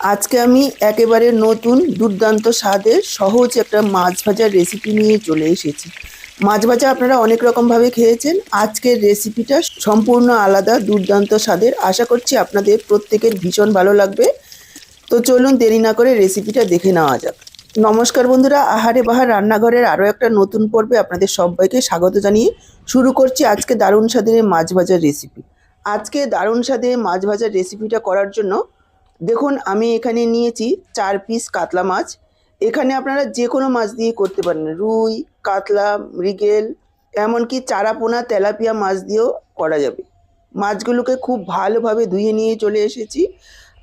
আজকে আমি একেবারে নতুন দুর্দান্ত স্বাদের সহজ একটা মাছ ভাজার রেসিপি নিয়ে চলে এসেছি। মাছ ভাজা আপনারা অনেক রকমভাবে খেয়েছেন। আজকের রেসিপিটা সম্পূর্ণ আলাদা, দুর্দান্ত স্বাদের। আশা করছি আপনাদের প্রত্যেকের ভীষণ ভালো লাগবে। তো চলুন দেরি না করে রেসিপিটা দেখে নেওয়া যাক। নমস্কার বন্ধুরা, আহারে বাহার রান্নাঘরের আরও একটা নতুন পর্বে আপনাদের সবাইকে স্বাগত জানিয়ে শুরু করছি আজকে দারুণ স্বাদের মাছ ভাজার রেসিপি আজকে দারুণ স্বাদে মাছ ভাজার রেসিপিটা করার জন্য দেখুন, আমি এখানে নিয়েছি চার পিস কাতলা মাছ। এখানে আপনারা যে কোনো মাছ দিয়ে করতে পারেন। রুই, কাতলা, মৃগেল, এমনকি চারাপোনা, তেলাপিয়া মাছ দিয়েও করা যাবে। মাছগুলোকে খুব ভালোভাবে ধুয়ে নিয়ে চলে এসেছি।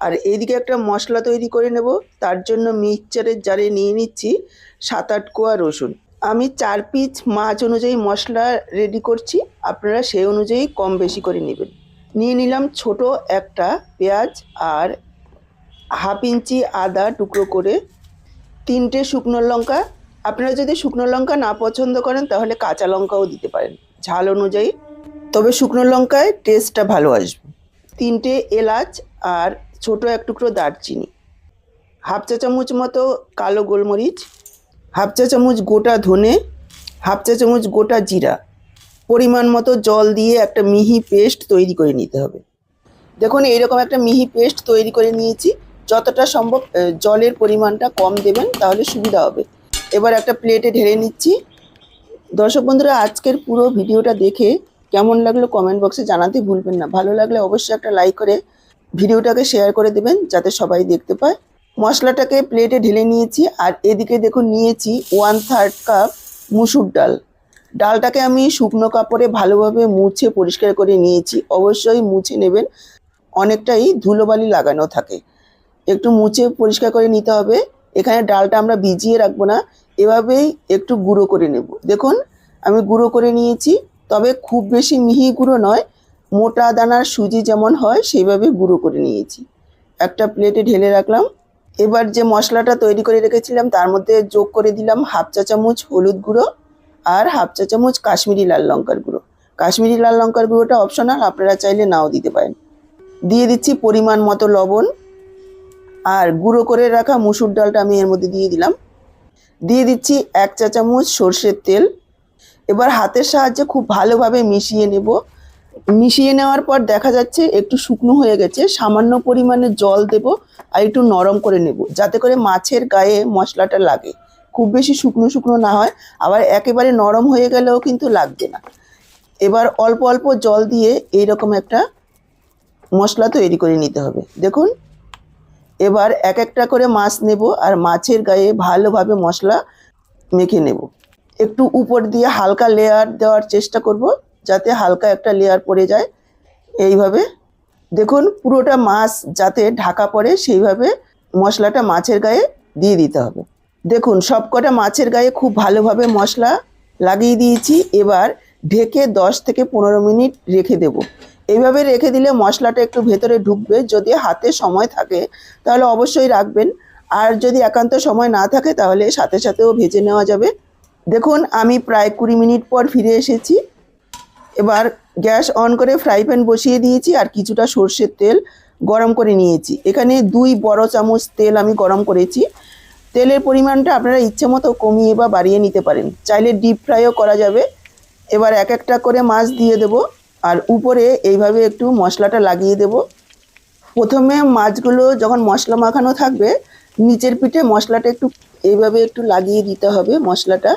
আর এইদিকে একটা মশলা তৈরি করে নেব। তার জন্য মিক্সচারের জারে নিয়ে নিচ্ছি সাত আট কোয়া রসুন। আমি চার পিস মাছ অনুযায়ী মশলা রেডি করছি। আপনারা সেই অনুযায়ী কম বেশি করে নেবেন। নিয়ে নিলাম ছোট একটা পেঁয়াজ আর হাফ ইঞ্চি আদা টুকরো করে তিনটে শুকনো লঙ্কা। আপনারা যদি শুকনো লঙ্কা না পছন্দ করেন, তাহলে কাঁচা লঙ্কাও দিতে পারেন। ঝাল অনুযায়ী। তবে শুকনো লঙ্কায় টেস্টটা ভালো আসবে। তিনটে এলাচ আর ছোট এক টুকরো দারচিনি। হাফ চা চামচ মতো কালো গোলমরিচ, হাফ চা চামচ গোটা ধনে, হাফ চা চামচ গোটা জিরা। পরিমাণ মতো জল দিয়ে একটা মিহি পেস্ট তৈরি করে নিতে হবে। দেখুন, এইরকম একটা মিহি পেস্ট তৈরি করে নিয়েছি। যতটা সম্ভব জলের পরিমাণটা কম দেবেন, তাহলে সুবিধা হবে। এবার একটা প্লেটে ঢেলে নিচ্ছি। দর্শক বন্ধুরা, আজকের পুরো ভিডিওটা দেখে কেমন লাগল কমেন্ট বক্সে জানাতে ভুলবেন না। ভালো লাগলে অবশ্যই একটা লাইক করে ভিডিওটাকে শেয়ার করে দেবেন, যাতে সবাই দেখতে পায়। মশলাটাকে প্লেটে ঢেলে নিয়েছি, আর এদিকে দেখুন, নিয়েছি ওয়ান থার্ড কাপ মুসুর ডাল। ডালটাকে আমি শুকনো কাপড়ে ভালোভাবে মুছে পরিষ্কার করে নিয়েছি। অবশ্যই মুছে নেবেন, অনেকটাই ধুলোবালি লাগানো থাকে। একটু মুছে পরিষ্কার করে নিতে হবে। এখানে ডালটা আমরা ভিজিয়ে রাখব না। এভাবেই একটু গুঁড়ো করে নেব। দেখুন, আমি গুঁড়ো করে নিয়েছি। তবে খুব বেশি মিহি গুঁড়ো নয়, মোটা দানার সুজি যেমন হয়, সেইভাবে গুঁড়ো করে নিয়েছি। একটা প্লেটে ঢেলে রাখলাম। এবার যে মশলাটা তৈরি করে রেখেছিলাম, তার মধ্যে যোগ করে দিলাম হাফ চা চামচ হলুদ গুঁড়ো আর হাফ চা চামচ কাশ্মীরি লাল লঙ্কার গুঁড়ো। কাশ্মীরি লাল লঙ্কার গুঁড়োটা অপশনাল আপনারা চাইলে নাও দিতে পারেন। দিয়ে দিচ্ছি পরিমাণ মতো লবণ। আর গুঁড়ো করে রাখা মুসুর ডালটা আমি এর মধ্যে দিয়ে দিলাম। দিয়ে দিচ্ছি এক চা চামচ সর্ষের তেল। এবার হাতের সাহায্যে খুব ভালোভাবে মিশিয়ে নেব। মিশিয়ে নেওয়ার পর দেখা যাচ্ছে একটু শুকনো হয়ে গেছে, সামান্য পরিমাণে জল দেব আর একটু নরম করে নেব, যাতে করে মাছের গায়ে মশলাটা লাগে। খুব বেশি শুকনো শুকনো না হয়, আবার একেবারে নরম হয়ে গেলেও কিন্তু লাগবে না। এবার অল্প অল্প জল দিয়ে এইরকম একটা মশলা তৈরি করে নিতে হবে। দেখুন এবার এক একটা করে মাছ নেব আর মাছের গায়ে ভালোভাবে মশলা মেখে নেব। একটু উপর দিয়ে হালকা লেয়ার দেওয়ার চেষ্টা করব যাতে হালকা একটা লেয়ার পড়ে যায়। এইভাবে দেখুন পুরোটা মাছ যাতে ঢাকা পড়ে সেইভাবে মশলাটা মাছের গায়ে দিয়ে দিতে হবে। দেখুন সবকটা মাছের গায়ে খুব ভালোভাবে মশলা লাগিয়ে দিয়েছি। এবার ঢেকে দশ থেকে পনেরো মিনিট রেখে দেব। এইভাবে রেখে দিলে মশলাটা একটু ভেতরে ঢুকবে, যদি হাতে সময় থাকে, তাহলে অবশ্যই রাখবেন। আর যদি একান্ত সময় না থাকে, তাহলে সাথে সাথেও ভেজে নেওয়া যাবে। দেখুন, আমি প্রায় কুড়ি মিনিট পর ফিরে এসেছি। এবার গ্যাস অন করে ফ্রাই প্যান বসিয়ে দিয়েছি, আর কিছুটা সর্ষের তেল গরম করে নিয়েছি। এখানে দুই বড় চামচ তেল আমি গরম করেছি। তেলের পরিমাণটা আপনারা ইচ্ছে মতো কমিয়ে বা বাড়িয়ে নিতে পারেন। চাইলে ডিপ ফ্রাইও করা যাবে। এবার এক একটা করে মাছ দিয়ে দেব। আর উপরে এইভাবে একটু মশলাটা লাগিয়ে দেব। প্রথমে মাছগুলো যখন মশলা মাখানো থাকবে, নিচের পিঠে মশলাটা একটু এইভাবে একটু লাগিয়ে দিতে হবে মশলাটা।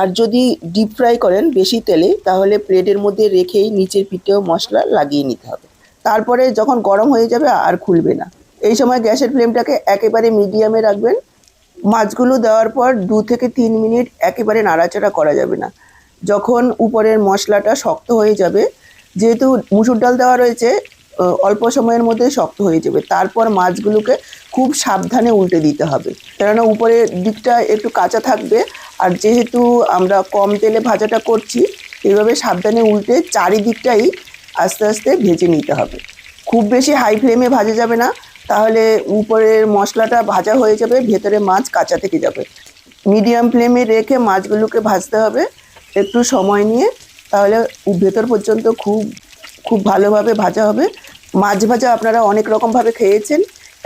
আর যদি ডিপ ফ্রাই করেন বেশি তেলে, তাহলে প্লেটের মধ্যে রেখেই নিচের পিঠেও মশলা লাগিয়ে নিতে হবে। তারপরে যখন গরম হয়ে যাবে, আর খুলবে না। এই সময় গ্যাসের ফ্লেমটাকে একেবারে মিডিয়ামে রাখবেন। মাছগুলো দেওয়ার পর দু থেকে তিন মিনিট একেবারে নাড়াচাড়া করা যাবে না। যখন উপরের মশলাটা শক্ত হয়ে যাবে যেহেতু মুসুর ডাল দেওয়া রয়েছে অল্প সময়ের মধ্যে শক্ত হয়ে যাবে। তারপর মাছগুলোকে খুব সাবধানে উল্টে দিতে হবে। কেননা উপরের দিকটা একটু কাঁচা থাকবে। আর যেহেতু আমরা কম তেলে ভাজাটা করছি এইভাবে সাবধানে উল্টে চারিদিকটাই আস্তে আস্তে ভেজে নিতে হবে। খুব বেশি হাই ফ্লেমে ভাজা যাবে না। তাহলে উপরের মশলাটা ভাজা হয়ে যাবে, ভেতরে মাছ কাঁচা থেকে যাবে। মিডিয়াম ফ্লেমে রেখে মাছগুলোকে ভাজতে হবে। একটু সময় নিয়ে তাহলে ভেতর পর্যন্ত খুব খুব ভালোভাবে ভাজা হবে। মাছ ভাজা আপনারা অনেক রকমভাবে খেয়েছেন।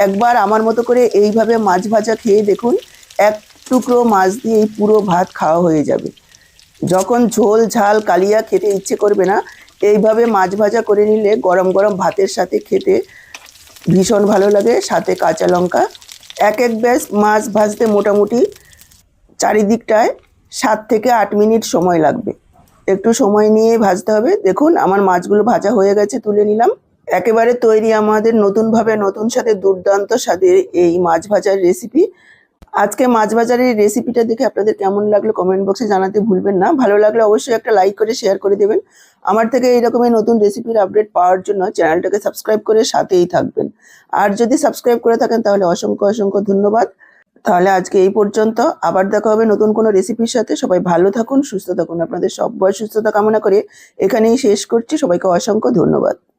একবার আমার মতো করে এইভাবে মাছ ভাজা খেয়ে দেখুন, এক টুকরো মাছ দিয়ে এই পুরো ভাত খাওয়া হয়ে যাবে। যখন ঝোল, ঝাল, কালিয়া খেতে ইচ্ছে করবে না, এইভাবে মাছ ভাজা করে নিলে গরম গরম ভাতের সাথে খেতে ভীষণ ভালো লাগে, সাথে কাঁচা লঙ্কা। এক এক ব্যাস মাছ ভাজতে মোটামুটি চারিদিকটায় সাত থেকে আট মিনিট সময় লাগবে। একটু সময় নিয়ে ভাজতে হবে। দেখুন, আমার মাছগুলো ভাজা হয়ে গেছে, তুলে নিলাম। একেবারে তৈরি আমাদের নতুনভাবে, নতুন সাথে দুর্দান্ত স্বাদের এই মাছ ভাজার রেসিপি আজকে মাছ ভাজার এই রেসিপিটা দেখে আপনাদের কেমন লাগল কমেন্ট বক্সে জানাতে ভুলবেন না। ভালো লাগলে অবশ্যই একটা লাইক করে শেয়ার করে দেবেন। আমার থেকে এই রকমের নতুন রেসিপির আপডেট পাওয়ার জন্য চ্যানেলটাকে সাবস্ক্রাইব করে সাথেই থাকবেন। আর যদি সাবস্ক্রাইব করে থাকেন, তাহলে অসংখ্য অসংখ্য ধন্যবাদ। তাহলে আজকে এই পর্যন্ত। আবার দেখা হবে নতুন কোনো রেসিপির সাথে। সবাই ভালো থাকুন, সুস্থ থাকুন। আপনাদের সব বয়স সুস্থতা কামনা করে এখানেই শেষ করছি। সবাইকে অসংখ্য ধন্যবাদ।